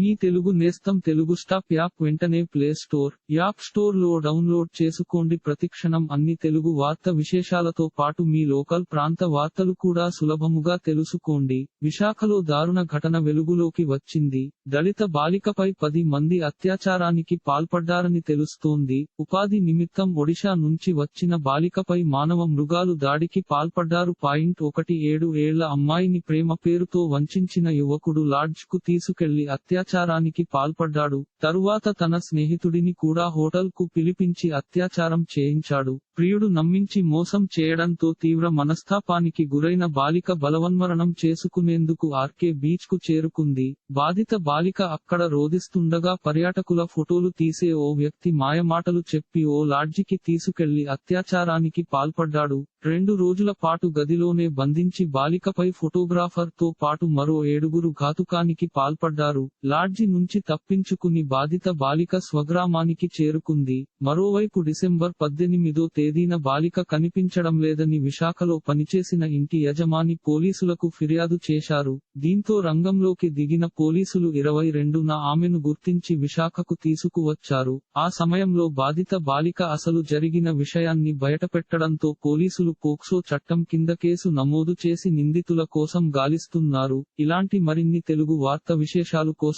మీ తెలుగు నేస్తం Telugu stop app వెంటనే play store app స్టోర్లో డౌన్లోడ్ చేసుకోండి. ప్రతిక్షణం అన్ని తెలుగు వార్త విశేషాలతో పాటు మీ లోకల్ ప్రాంత వార్తలు కూడా సులభముగా తెలుసుకోండి. విశాఖలో దారుణ ఘటన వెలుగులోకి వచ్చింది. దళిత బాలికపై పది మంది అత్యాచారానికి పాల్పడ్డారని తెలుస్తోంది. ఉపాధి నిమిత్తం ఒడిశా నుంచి వచ్చిన బాలికపై మానవ మృగాలు దాడికి పాల్పడ్డారు. పాయింట్ ఒకటి ఏడు ఏళ్ళ అమ్మాయిని ప్రేమ పేరుతో వంచిన యువకుడు లాడ్జ్కు తీసుకెళ్ళి అత్యాచారానికి పాల్పడ్డాడు. తరువాత తన స్నేహితుడిని కూడా హోటల్కు పిలిపించి అత్యాచారం చేయించాడు. ప్రియుడు నమ్మించి మోసం చేయడంతో తీవ్ర మనస్తాపానికి గురైన బాలిక బలవన్మరణం చేసుకునేందుకు ఆర్కే బీచ్కు చేరుకుంది. బాధిత బాలిక అక్కడ రోదిస్తుండగా పర్యాటకుల ఫోటోలు తీసే ఓ వ్యక్తి మాయమాటలు చెప్పి ఓ లాడ్జికి తీసుకెళ్ళి అత్యాచారానికి పాల్పడ్డాడు. రెండు రోజుల పాటు గదిలోనే బంధించి బాలికపై ఫోటోగ్రాఫర్తో పాటు మరో ఏడుగురు ఘాతుకానికి పాల్పడ్డారు. లాడ్జి నుంచి తప్పించుకుని బాధిత బాలిక స్వగ్రామానికి చేరుకుంది. మరోవైపు డిసెంబర్ పద్దెనిమిదో తేదీన బాలిక కనిపించడం లేదని విశాఖలో పనిచేసిన ఇంటి యజమాని పోలీసులకు ఫిర్యాదు చేశారు. దీంతో రంగంలోకి దిగిన పోలీసులు ఇరవై రెండున ఆమెను గుర్తించి విశాఖకు తీసుకువచ్చారు. ఆ సమయంలో బాధిత బాలిక అసలు జరిగిన విషయాన్ని బయటపెట్టడంతో పోలీసులు పోక్సో చట్టం కింద కేసు నమోదు చేసి నిందితుల కోసం గాలిస్తున్నారు. ఇలాంటి మరిన్ని తెలుగు వార్త విశేషాలు కోసం